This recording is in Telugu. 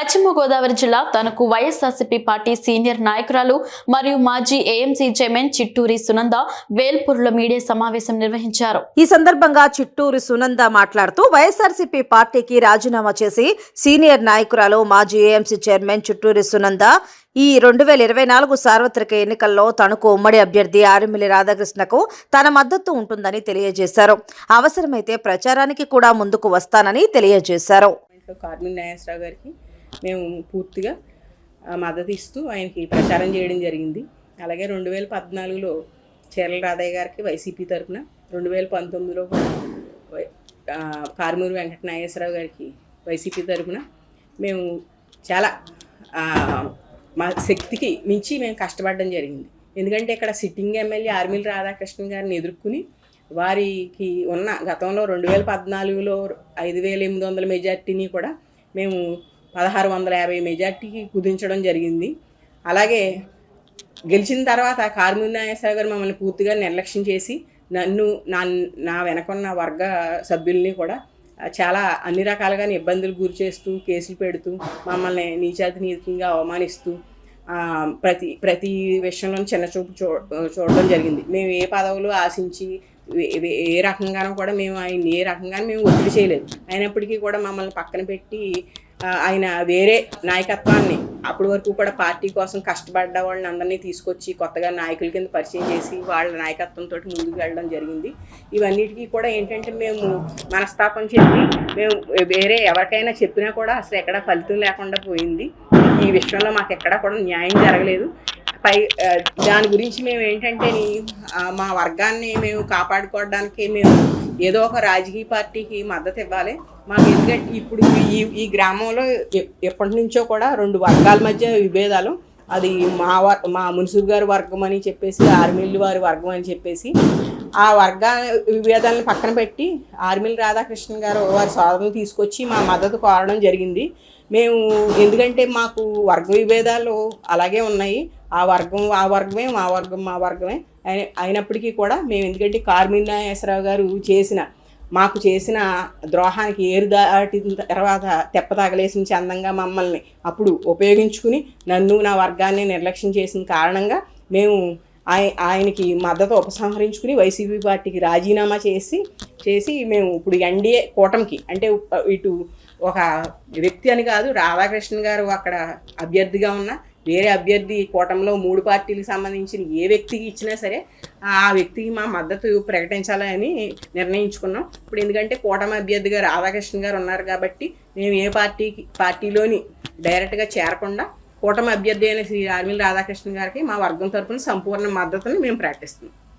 పశ్చిమ గోదావరి జిల్లా తనకు వైఎస్ఆర్సీపీ పార్టీ సీనియర్ నాయకురాలు మరియు మాజీ ఏఎంసీ చైర్మన్ చిట్టూరి సునంద వేల్పూర్లో మీడియా సమావేశం నిర్వహించారు. ఈ సందర్భంగా చిట్టూరు సునంద మాట్లాడుతూ వైఎస్ఆర్సీపీ పార్టీకి రాజీనామా చేసి సీనియర్ నాయకురాలు మాజీ ఏఎంసీ చైర్మన్ చిట్టూరి సునంద ఈ రెండు వేల ఇరవై నాలుగు సార్వత్రిక ఎన్నికల్లో తనకు ఉమ్మడి అభ్యర్థి ఆరిమిల్లి రాధాకృష్ణకు తన మద్దతు ఉంటుందని తెలియజేశారు. అవసరమైతే ప్రచారానికి కూడా ముందుకు వస్తానని తెలియజేశారు. కార్మిక్ నాగేశ్వరరావు గారికి మేము పూర్తిగా మద్దతు ఇస్తూ ఆయనకి ప్రచారం చేయడం జరిగింది. అలాగే రెండు వేల పద్నాలుగులో చీరల రాధయ్య గారికి వైసీపీ తరఫున రెండు వేల పంతొమ్మిదిలో కూడా కారుమూరి వెంకట నాగేశ్వరరావు గారికి వైసీపీ తరఫున మేము చాలా మా శక్తికి మించి మేము కష్టపడడం జరిగింది. ఎందుకంటే ఇక్కడ సిట్టింగ్ ఎమ్మెల్యే ఆర్మిల్ రాధాకృష్ణన్ గారిని ఎదుర్కొని వారికి ఉన్న గతంలో రెండు వేల పద్నాలుగులో ఐదు వేల ఎనిమిది వందల మెజార్టీని కూడా మేము పదహారు వందల యాభై మెజార్టీకి కుదించడం జరిగింది. అలాగే గెలిచిన తర్వాత కార్మిక నాగేశ్వర గారు మమ్మల్ని పూర్తిగా నిర్లక్ష్యం చేసి నన్ను నా నా వెనకున్న వర్గ సభ్యుల్ని కూడా చాలా అన్ని రకాలుగా ఇబ్బందులు గురి చేస్తూ కేసులు పెడుతూ మమ్మల్ని నీచాతి నీతిగా అవమానిస్తూ ప్రతి ప్రతి విషయంలో చిన్న చూపు చూ చూడడం జరిగింది. మేము ఏ పదవులు ఆశించి ఏ- రకంగానో రకంగానూ కూడా మేము ఆయన ఏ రకంగానూ మేము ఒత్తిడి చేయలేదు. అయినప్పటికీ కూడా మమ్మల్ని పక్కన పెట్టి ఆయన వేరే నాయకత్వాన్ని అప్పటి వరకు కూడా పార్టీ కోసం కష్టపడ్డ వాళ్ళని అందరినీ తీసుకొచ్చి కొత్తగా నాయకుల కింద పరిచయం చేసి వాళ్ళ నాయకత్వంతో ముందుకు వెళ్ళడం జరిగింది. ఇవన్నిటికీ కూడా ఏంటంటే మేము మనస్తాపం చెప్పి మేము వేరే ఎవరికైనా చెప్పినా కూడా అసలు ఎక్కడ ఫలితం లేకుండా పోయింది. ఈ విషయంలో మాకు ఎక్కడా కూడా న్యాయం జరగలేదు. పై దాని గురించి మేము ఏంటంటే మా వర్గాన్ని మేము కాపాడుకోవడానికి మేము ఏదో ఒక రాజకీయ పార్టీకి మద్దతు ఇవ్వాలి. మాకు ఎందుకంటే ఇప్పుడు ఈ ఈ గ్రామంలో ఎప్పటి నుంచో కూడా రెండు వర్గాల మధ్య విభేదాలు. అది మా వర్ మా మున్సిపల్ గారి వర్గం అని చెప్పేసి ఆర్మీలు వారి వర్గం అని చెప్పేసి ఆ వర్గ విభేదాలను పక్కన పెట్టి ఆర్మిల్ రాధాకృష్ణన్ గారు వారి సోదరులు తీసుకొచ్చి మా మద్దతు కోరడం జరిగింది. మేము ఎందుకంటే మాకు వర్గ విభేదాలు అలాగే ఉన్నాయి. ఆ వర్గం ఆ వర్గమే మా వర్గం మా వర్గమే. అయినప్పటికీ కూడా మేము ఎందుకంటే కార్మిన్నాయేశ్వరరావు గారు చేసిన మాకు చేసిన ద్రోహానికి ఏరు దాటిన తర్వాత తెప్ప తగలేసిన చందంగా మమ్మల్ని అప్పుడు ఉపయోగించుకుని నన్ను నా వర్గాన్ని నిర్లక్ష్యం చేసిన కారణంగా మేము ఆయ ఆయనకి మద్దతు ఉపసంహరించుకుని వైసీపీ పార్టీకి రాజీనామా చేసి చేసి మేము ఇప్పుడు ఎన్డీఏ కూటమికి అంటే ఇటు ఒక వ్యక్తి అని కాదు రాధాకృష్ణ గారు అక్కడ అభ్యర్థిగా ఉన్న వేరే అభ్యర్థి కూటమిలో మూడు పార్టీలకు సంబంధించిన ఏ వ్యక్తికి ఇచ్చినా సరే ఆ వ్యక్తికి మా మద్దతు ప్రకటించాలని నిర్ణయించుకున్నాం. ఇప్పుడు ఎందుకంటే కూటమి అభ్యర్థిగా రాధాకృష్ణ గారు ఉన్నారు కాబట్టి మేము ఏ పార్టీకి పార్టీలోని డైరెక్ట్గా చేరకుండా కూటమి అభ్యర్థి అయిన శ్రీ ఆర్మిల్ రాధాకృష్ణ గారికి మా వర్గం తరపున సంపూర్ణ మద్దతుని మేము ప్రకటిస్తున్నాం.